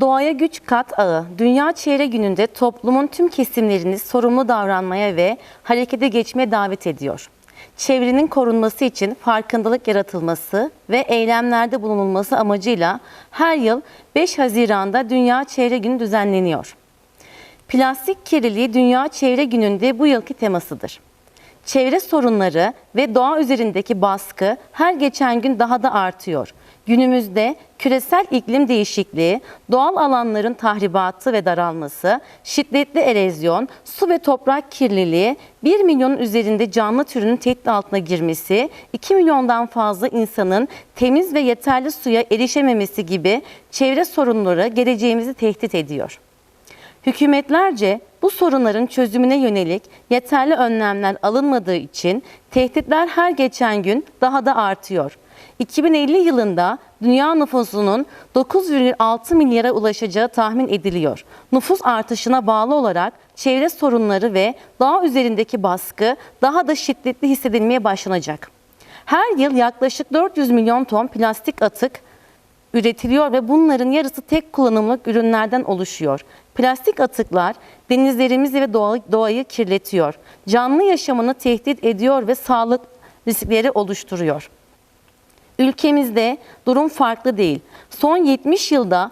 Doğaya güç kat ağı, Dünya Çevre Günü'nde toplumun tüm kesimlerini sorumlu davranmaya ve harekete geçmeye davet ediyor. Çevrenin korunması için farkındalık yaratılması ve eylemlerde bulunulması amacıyla her yıl 5 Haziran'da Dünya Çevre Günü düzenleniyor. Plastik kirliliği Dünya Çevre Günü'nde bu yılki temasıdır. Çevre sorunları ve doğa üzerindeki baskı her geçen gün daha da artıyor. Günümüzde küresel iklim değişikliği, doğal alanların tahribatı ve daralması, şiddetli erozyon, su ve toprak kirliliği, 1 milyonun üzerinde canlı türünün tehdit altına girmesi, 2 milyondan fazla insanın temiz ve yeterli suya erişememesi gibi çevre sorunları geleceğimizi tehdit ediyor. Hükümetlerce bu sorunların çözümüne yönelik yeterli önlemler alınmadığı için tehditler her geçen gün daha da artıyor. 2050 yılında dünya nüfusunun 9,6 milyara ulaşacağı tahmin ediliyor. Nüfus artışına bağlı olarak çevre sorunları ve doğa üzerindeki baskı daha da şiddetli hissedilmeye başlanacak. Her yıl yaklaşık 400 milyon ton plastik atık üretiliyor ve bunların yarısı tek kullanımlık ürünlerden oluşuyor. Plastik atıklar denizlerimizi ve doğa- doğayı kirletiyor. Canlı yaşamını tehdit ediyor ve sağlık riskleri oluşturuyor. Ülkemizde durum farklı değil. Son 70 yılda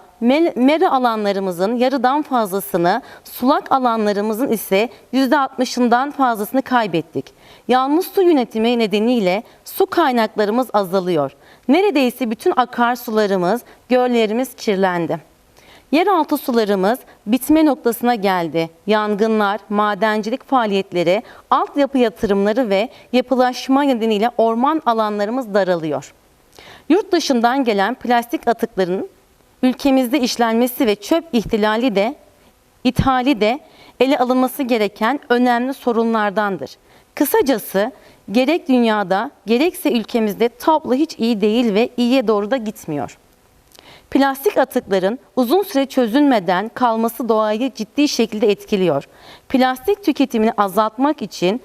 mera alanlarımızın yarıdan fazlasını, sulak alanlarımızın ise %60'ından fazlasını kaybettik. Yanlış su yönetimi nedeniyle su kaynaklarımız azalıyor. Neredeyse bütün akarsularımız, göllerimiz kirlendi. Yeraltı sularımız bitme noktasına geldi. Yangınlar, madencilik faaliyetleri, altyapı yatırımları ve yapılaşma nedeniyle orman alanlarımız daralıyor. Yurt dışından gelen plastik atıkların ülkemizde işlenmesi ve çöp ihtilali de ithali de ele alınması gereken önemli sorunlardandır. Kısacası gerek dünyada gerekse ülkemizde tablo hiç iyi değil ve iyiye doğru da gitmiyor. Plastik atıkların uzun süre çözülmeden kalması doğayı ciddi şekilde etkiliyor. Plastik tüketimini azaltmak için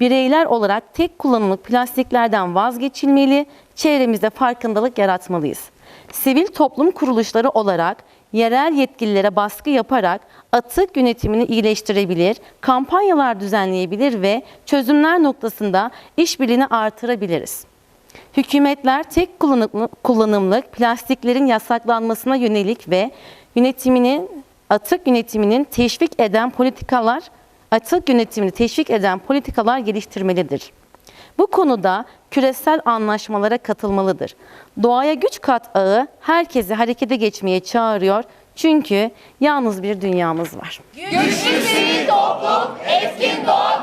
bireyler olarak tek kullanımlık plastiklerden vazgeçilmeli, çevremizde farkındalık yaratmalıyız. Sivil toplum kuruluşları olarak yerel yetkililere baskı yaparak atık yönetimini iyileştirebilir, kampanyalar düzenleyebilir ve çözümler noktasında işbirliğini artırabiliriz. Hükümetler tek kullanımlı- kullanımlık plastiklerin yasaklanmasına yönelik ve yönetiminin atık yönetiminin teşvik eden politikalar atık yönetimini teşvik eden politikalar geliştirmelidir. Bu konuda küresel anlaşmalara katılmalıdır. Doğaya güç kat ağı herkesi harekete geçmeye çağırıyor. Çünkü yalnız bir dünyamız var. Güçlü sivil toplum, etkin doğa